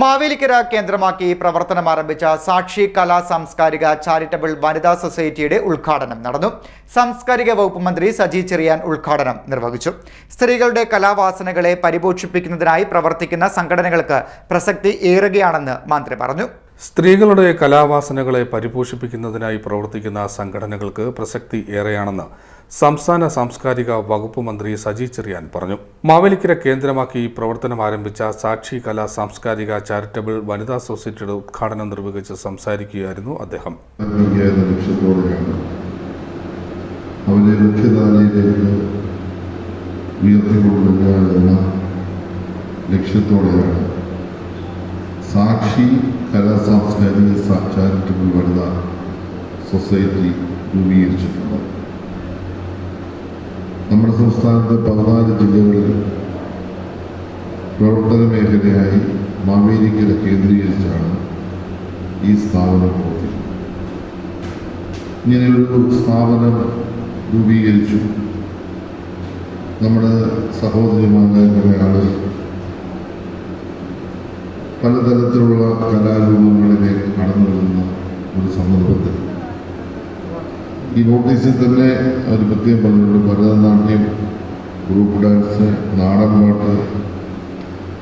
മാവേലിക്കര കേന്ദ്രമാക്കി പ്രവർത്തനം ആരംഭിച്ച സാക്ഷി കലാ സാംസ്കാരിക ചാരിറ്റബിൾ വനിതാ സൊസൈറ്റിയുടെ ഉദ്ഘാടനം നടന്നു. സാംസ്കാരിക വകുപ്പ് മന്ത്രി സജി ചെറിയാൻ ഉദ്ഘാടനം നിർവഹിച്ചു. സ്ത്രീകളുടെ കലാവാസനകളെ പരിപോഷിപ്പിക്കുന്നതിനായി പ്രവർത്തിക്കുന്ന സംഘടനകൾക്ക് പ്രസക്തി ഏറുകയാണെന്ന് മന്ത്രി പറഞ്ഞു. സ്ത്രീകളുടെ കലാവാസനകളെ പരിപോഷിപ്പിക്കുന്നതിനായി പ്രവർത്തിക്കുന്ന സംഘടനകൾക്ക് പ്രസക്തി ഏറെയാണെന്ന് സംസ്ഥാന സാംസ്കാരിക വകുപ്പ് മന്ത്രി സജി ചെറിയാൻ പറഞ്ഞു. മാവേലിക്കര കേന്ദ്രമാക്കി പ്രവർത്തനം ആരംഭിച്ച സാക്ഷി കലാ സാംസ്കാരിക ചാരിറ്റബിൾ വനിതാ സൊസൈറ്റിയുടെ ഉദ്ഘാടനം നിർവഹിച്ച് സംസാരിക്കുകയായിരുന്നു അദ്ദേഹം. ലക്ഷ്യത്തോടെയാണ് സാക്ഷി കലാ സാംസ്കാരിക ചാരിറ്റബിൾ വനിത സൊസൈറ്റി രൂപീകരിച്ചിട്ടുണ്ട്. നമ്മുടെ സംസ്ഥാനത്തെ പതിനാല് ജില്ലകളിൽ പ്രവർത്തന മേഖലയായി മാവേലിക്കര കേന്ദ്രീകരിച്ചാണ് ഈ സ്ഥാപനം പ്രവർത്തിക്കുന്നത് ഇങ്ങനെയൊരു സ്ഥാപനം രൂപീകരിച്ചു. നമ്മുടെ സഹോദരിമാരായ കുറേ ആളുകൾ പലതരത്തിലുള്ള കലാരൂപങ്ങളിലെ കടന്നു വരുന്ന ഒരു സന്ദർഭത്തിൽ ഈ നോട്ടീസിൽ തന്നെ ഒരു പ്രത്യേകം പറഞ്ഞിട്ടുണ്ട്. ഭരതനാട്യം ഗ്രൂപ്പ് ഡാൻസ് നാടൻ പാട്ട്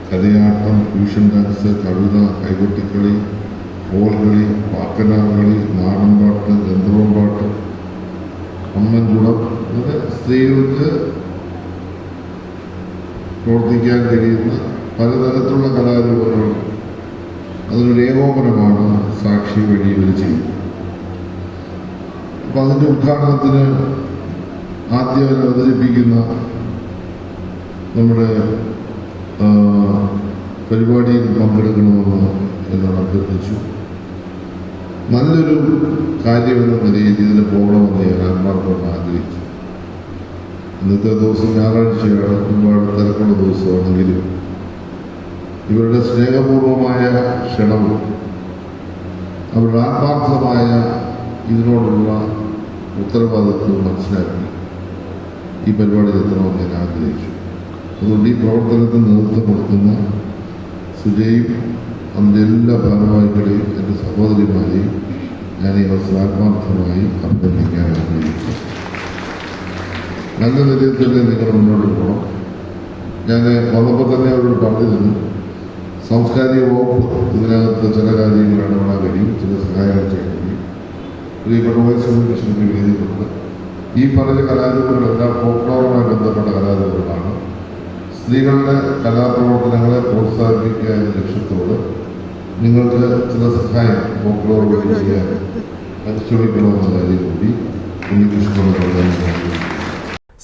കഥയാട്ടം ഫ്യൂഷൻ ഡാൻസ് കവിത കൈകൊട്ടിക്കളി കോൽകളി പാക്കനാകളി നാടൻപാട്ട് ഗന്ധർവം പാട്ട് അമ്മൻകുടം അങ്ങനെ സ്ത്രീകൾക്ക് പ്രവർത്തിക്കാൻ കഴിയുന്ന പലതരത്തിലുള്ള കലാരൂപങ്ങൾ അതൊരു ഏകോപനമാണ് സാക്ഷി വഴി ഇവർ ചെയ്യുന്നത്. അപ്പം അതിന്റെ ഉദ്ഘാടനത്തിന് ആദ്യം അവതരിപ്പിക്കുന്ന നമ്മുടെ പരിപാടിയിൽ പങ്കെടുക്കണമെന്ന് എന്നോട് അഭ്യർത്ഥിച്ചു. നല്ലൊരു കാര്യമെന്ന നിലയിൽ ഇതിന് പോകണമെന്ന് ഞാൻ ആത്മാർത്ഥം ആഗ്രഹിച്ചു. ഇന്നത്തെ ദിവസം ഞായറാഴ്ചയാണ് ഒരുപാട് തിരക്കുള്ള ദിവസമാണെങ്കിലും ഇവരുടെ സ്നേഹപൂർവമായ ക്ഷണവും അവരുടെ ആത്മാർത്ഥമായ ഇതിനോടുള്ള ഉത്തരവാദിത്വം മനസ്സിലാക്കി ഈ പരിപാടി എത്തണമെന്ന് ഞാൻ ആഗ്രഹിച്ചു. അതുകൊണ്ട് ഈ പ്രവർത്തനത്തിന് നേതൃത്വം കൊടുക്കുന്ന സുജയും അതിന്റെ എല്ലാ ഭാരവാഹികളെയും എന്റെ സഹോദരിമാരെയും ഞാൻ ഈ അവസരം ആത്മാർത്ഥമായി അഭിനന്ദിക്കാൻ ആഗ്രഹിക്കുന്നു. നല്ല നിലയിൽ തന്നെ നിങ്ങൾ മുന്നോട്ട് പോകണം. ഞാൻ വന്നപ്പോൾ തന്നെ അവരോട് പറഞ്ഞിരുന്നു സാംസ്കാരിക വകുപ്പ് ഇതിനകത്ത് ചില കാര്യങ്ങൾ ഇടപെടാൻ കഴിയും ചില സഹായങ്ങൾ ചെയ്യാൻ കഴിയും പ്രിയപ്പെട്ട വൈസ് കൃഷ്ണന്റെ വേദിയിലുണ്ട്. ഈ പറഞ്ഞ കലാരൂപങ്ങളെല്ലാം ഫോക്ലോറുമായി ബന്ധപ്പെട്ട കലാരൂപങ്ങളാണ്. സ്ത്രീകളുടെ കലാപ്രവർത്തനങ്ങളെ പ്രോത്സാഹിപ്പിക്കുക എന്ന ലക്ഷ്യത്തോട് നിങ്ങൾക്ക് ചില സഹായം ഫോക്ലോർ വഴി ചെയ്യാൻ പരിശ്രമിക്കണമെന്ന കാര്യം കൂടി ഉണ്ണികൃഷ്ണനോട് ആഗ്രഹിക്കുന്നു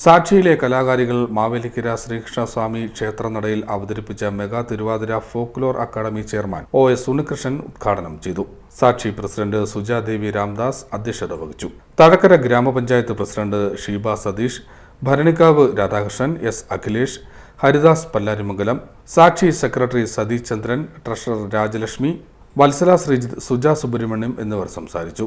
സാക്ഷിയിലെ കലാകാരികൾ മാവേലിക്കര ശ്രീകൃഷ്ണസ്വാമി ക്ഷേത്രനടയിൽ അവതരിപ്പിച്ച mega Thiruvathira folklore academy chairman O S Unnikrishnan ഉദ്ഘാടനം ചെയ്തു. സാക്ഷി പ്രസിഡന്റ് സുജാദേവി രാംദാസ് അധ്യക്ഷത വഹിച്ചു. തഴക്കര ഗ്രാമപഞ്ചായത്ത് president Sheeba Satheesh Bharanikkavu Radhakrishnan S Akhilesh Haridas Pallarimangalam Sakshi secretary Satheesh Chandran treasurer Rajalakshmi Vatsala Sreejith Suja Subramaniam എന്നിവർ സംസാരിച്ചു.